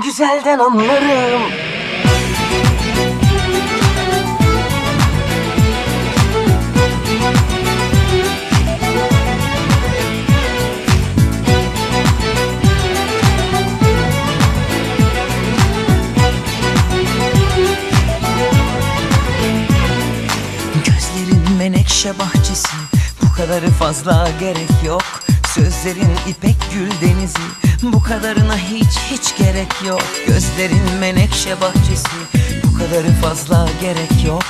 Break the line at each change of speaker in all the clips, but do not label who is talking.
güzelden anlarım.
Gözlerin menekşe bahçesi. Bu kadarı fazla gerek yok. Sözlerin ipek gül denizi Bu kadarına hiç hiç gerek yok. Gözlerin menekşe bahçesi. Bu kadarı fazla gerek yok.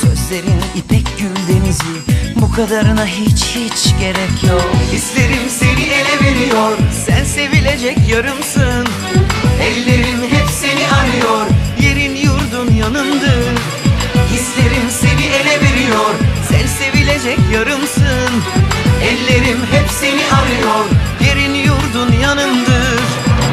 Sözlerin ipek gül denizi. Bu kadarına hiç hiç gerek yok. Hislerim seni ele veriyor. Sen sevilecek yarımsın. Ellerim hep seni arıyor. Yerin yurdun yanındır Hislerim seni ele veriyor. Sen sevilecek yarımsın. Ellerim hep seni arıyor Yanımdır.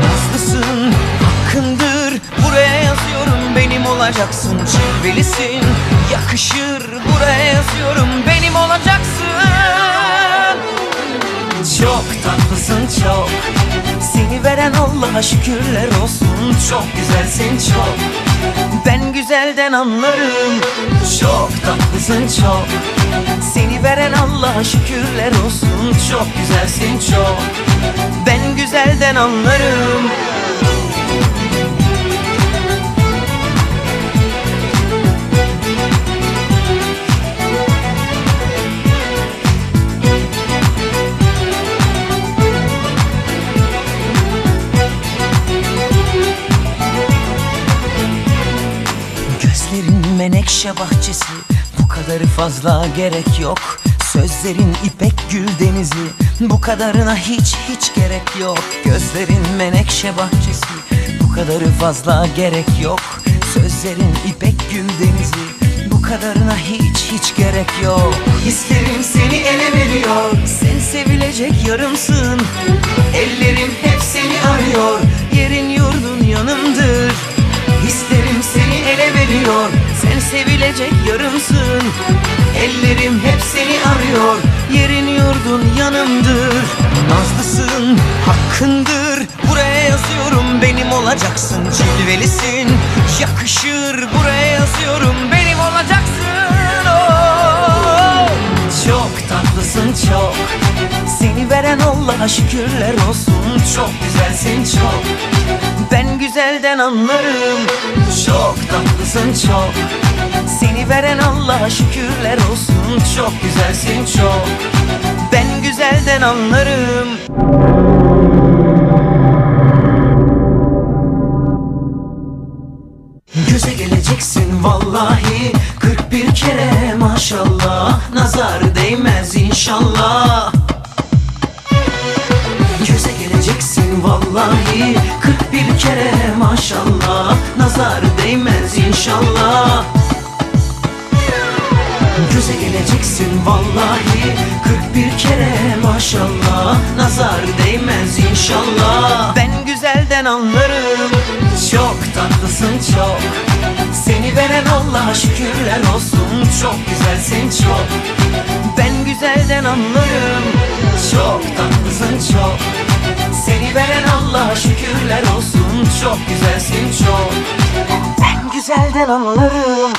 Nazlısın, hakkındır Buraya yazıyorum benim olacaksın. Cilvelisin, yakışır. Buraya yazıyorum benim olacaksın. Çok tatlısın çok. Seni veren Allah'a şükürler olsun. Çok güzelsin çok. Ben güzelden anlarım. Çok tatlısın çok. Seni veren Allah'a şükürler olsun. Çok güzelsin çok. Ben güzelden anlarım. Gözlerin menekşe bahçesi Bu kadarı fazla gerek yok. Sözlerin ipek gül denizi Bu kadarına hiç hiç gerek yok. Gözlerin menekşe bahçesi. Bu kadarı fazla gerek yok. Sözlerin ipek gül denizi. Bu kadarına hiç hiç gerek yok. Hislerim seni ele veriyor. Sen sevilecek yarımsın. Ellerim hep seni arıyor. Yerin yurdun yanımdır. Hislerim seni ele veriyor sevilecek yarımsın. Ellerim hep seni arıyor Yerin yurdun yanımdır. Nazlısın, hakkındır Buraya yazıyorum benim olacaksın Cilvelisin, yakışır Buraya yazıyorum benim olacaksın. Oh! Çok tatlısın çok. Seni veren Allah'a şükürler olsun. Çok güzelsin çok. Ben güzelden anlarım. Çok tatlısın çok Seni veren Allah'a şükürler olsun. Çok güzelsin çok. Ben güzelden anlarım. Göze geleceksin vallahi. 41 kere maşallah. Nazar değmez inşallah. Göze geleceksin vallahi. 41 kere maşallah. Nazar değmez inşallah Göze geleceksin vallahi. 41 kere maşallah. Nazar değmez inşallah. Ben güzelden anlarım. Çok tatlısın çok. Seni veren Allah'a şükürler olsun. Çok güzelsin çok. Ben güzelden anlarım. Çok tatlısın çok. Seni veren Allah'a şükürler olsun. Çok güzelsin çok.
Ben güzelden anlarım